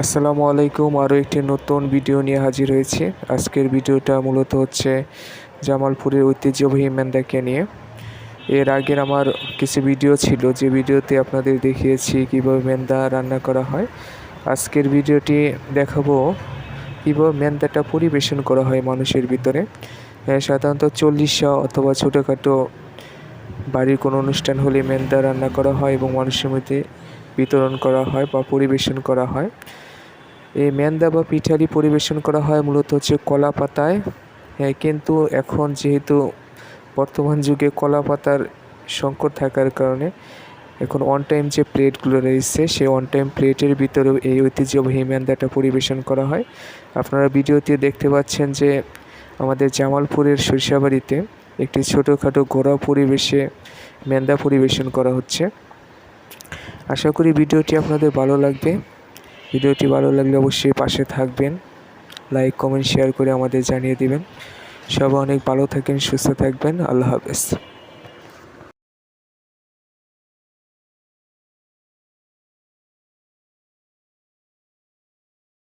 আসসালামু আলাইকুম আরও একটি নতুন ভিডিও নিয়ে হাজির হয়েছি। আজকের ভিডিওটা মূলত হচ্ছে জামালপুরের ঐতিহ্যবাহী মেন্দাকে নিয়ে। এর আগের আমার কিছু ভিডিও ছিল, যে ভিডিওতে আপনাদের দেখিয়েছি কীভাবে মেন্দা রান্না করা হয়। আজকের ভিডিওটি দেখাবো কীভাবে মেন্দাটা পরিবেশন করা হয় মানুষের ভিতরে। সাধারণত চল্লিশা অথবা ছোটোখাটো বাড়ির কোনো অনুষ্ঠান হলে মেন্দা রান্না করা হয় এবং মানুষের মধ্যে বিতরণ করা হয় বা পরিবেশন করা হয়। এই মেন্দা বা পিঠারি পরিবেশন করা হয় মূলত হচ্ছে কলা পাতায় কিন্তু এখন যেহেতু বর্তমান যুগে কলা পাতার সংকট থাকার কারণে এখন অন টাইম যে প্লেটগুলো রয়েছে, সেই অন টাইম প্লেটের ভিতরেও এই ঐতিহ্যবাহী মেন্দাটা পরিবেশন করা হয়। আপনারা ভিডিওতে দেখতে পাচ্ছেন যে আমাদের জামালপুরের সরিষাবাড়িতে একটি ছোটোখাটো ঘোড়া পরিবেশে ম্যান্দা পরিবেশন করা হচ্ছে। আশা করি ভিডিওটি আপনাদের ভালো লাগবে। ভিডিওটি ভালো লাগলে অবশ্যই পাশে থাকবেন। লাইক কমেন্ট শেয়ার করে আমাদের জানিয়ে দিবেন। সবাই অনেক ভালো থাকেন, সুস্থ থাকবেন। আল্লাহ হাফেজ।